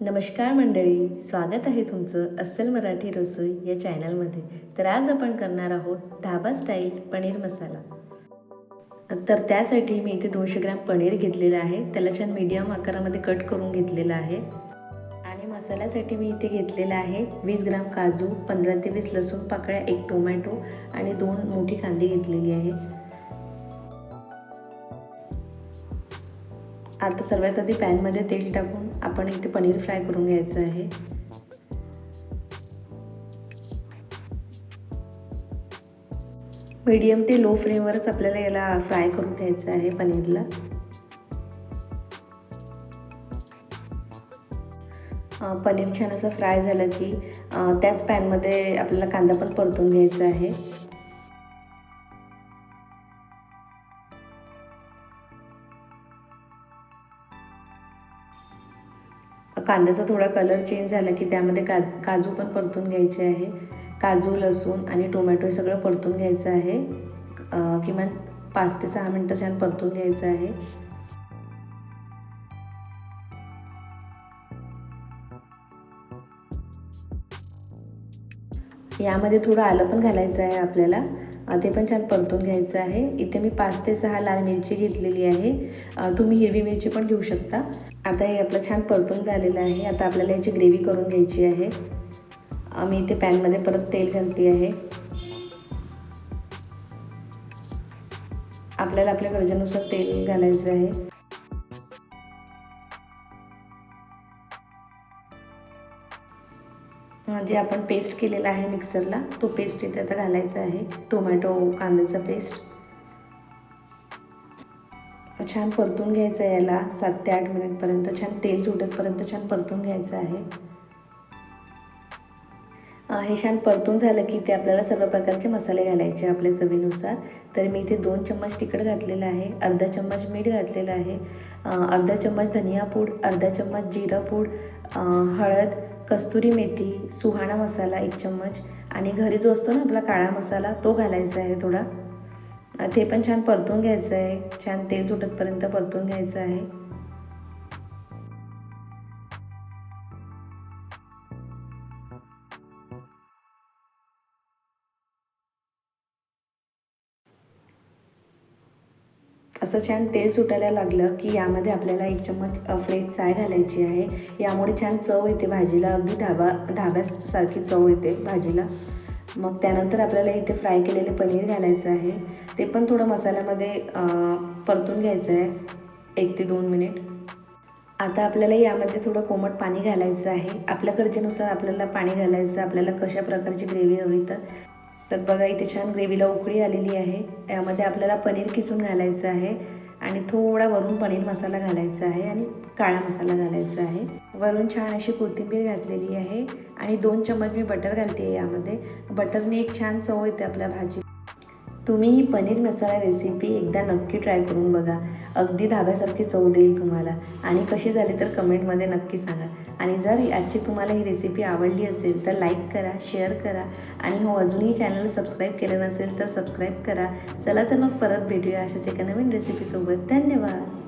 नमस्कार मंडळी स्वागत आहे तुमचं अस्सल मराठी रसोई या चॅनलमध्ये. तर आज आपण करणार आहोत धाबा स्टाईल पनीर मसाला. तर त्यासाठी मी इथे दोनशे ग्रॅम पनीर घेतलेलं आहे. त्याला छान मीडियम आकारामध्ये कट करून घेतलेलं आहे. आणि मसाल्यासाठी मी इथे घेतलेलं आहे वीस ग्राम काजू पंधरा ते वीस लसूण पाकळ्या एक टोमॅटो आणि दोन मोठी कांदी घेतलेली आहे. आता सर्वात आधी पॅनमध्ये तेल टाकून आपण इथे पनीर फ्राय करून घ्यायचं आहे. मीडियम ते लो फ्लेमवरच आपल्याला याला फ्राय करून घ्यायचं आहे पनीरला. पनीर छान असं फ्राय झालं की त्याच पॅनमध्ये आपल्याला कांदा पण परतून घ्यायचा आहे. कांद्याचा थोडा कलर चेंज झाला की त्यामध्ये का काजू पण परतून घ्यायचे आहे. काजू लसूण आणि टोमॅटो हे सगळं परतून घ्यायचं आहे. किमान पाच ते सहा मिनटं छान परतून घ्यायचं आहे. यामध्ये थोडं आलं पण घालायचं आहे आपल्याला. ते पण छान परतून घ्यायचं आहे. इथे मी पाच ते सहा लाल मिरची घेतलेली आहे. तुम्ही हिरवी मिरची पण घेऊ शकता. आता हे आपलं छान परतून झालेलं आहे. आता आपल्याला याची ग्रेव्ही करून घ्यायची आहे. मी इथे पॅनमध्ये परत तेल घालते आहे. आपल्याला आपल्या गरजेनुसार तेल घालायचं आहे. जे आपण पेस्ट केलेला आहे मिक्सरला तो पेस्ट इथे आता घालायचा आहे. टोमॅटो कांद्याचा पेस्ट छान परतून घ्यायचं आहे याला. सात ते आठ मिनिटपर्यंत छान तेल सुटतपर्यंत छान परतून घ्यायचं आहे. हे छान परतून झालं की ते आपल्याला सर्व प्रकारचे मसाले घालायचे आपल्या चवीनुसार. तर मी इथे दोन चम्मच तिखट घातलेलं आहे. अर्धा चम्मच मीठ घातलेलं आहे. अर्धा चम्मच धनिया पूड अर्धा चम्मच जिरा पूड हळद कस्तुरी मेथी सुहाणा मसाला एक चम्मच आणि घरी जो असतो ना आपला काळा मसाला तो घालायचा आहे थोडा. ते पण छान परतून घ्यायचं आहे. छान तेल सुटतपर्यंत परतून घ्यायचं आहे. असं छान तेल सुटायला लागलं की यामध्ये आपल्याला एक चम्मच फ्रेश चाय घालायची आहे. यामुळे छान चव येते भाजीला. अगदी धाबा धाब्यासारखी चव येते भाजीला. मग त्यानंतर आपल्याला इथे फ्राय केलेले पनीर घालायचं आहे. ते पण थोडं मसाल्यामध्ये परतून घ्यायचं आहे. एक ते दोन मिनिट. आता आपल्याला यामध्ये थोडं कोमट पाणी घालायचं आहे. आपल्या गरजेनुसार आपल्याला पाणी घालायचं आपल्याला कशा प्रकारची ग्रेव्ही हवी तर तर बघा इथे छान ग्रेव्हीला उकळी आलेली आहे. यामध्ये आपल्याला पनीर किसून घालायचं आहे आणि थोडा वरून पनीर मसाला घालायचा आहे आणि काळा मसाला घालायचा आहे. वरून छान अशी कोथिंबीर घातलेली आहे आणि दोन चम्मच मी बटर घालते आहे यामध्ये. बटरने एक छान चव येते आपल्या भाजी तुम्ही ही पनीर मसाला रेसिपी एकदा नक्की ट्राय करून बघा. अगदी धाब्यासारखी चव देईल तुम्हाला. आणि कशी झाली तर कमेंटमध्ये नक्की सांगा. आणि जर आजची तुम्हाला ही रेसिपी आवडली असेल तर लाईक करा शेअर करा. आणि हो अजूनही चॅनल सबस्क्राईब केलं नसेल तर सबस्क्राईब करा. चला तर मग परत भेटूया अशाच एका नवीन रेसिपीसोबत धन्यवाद!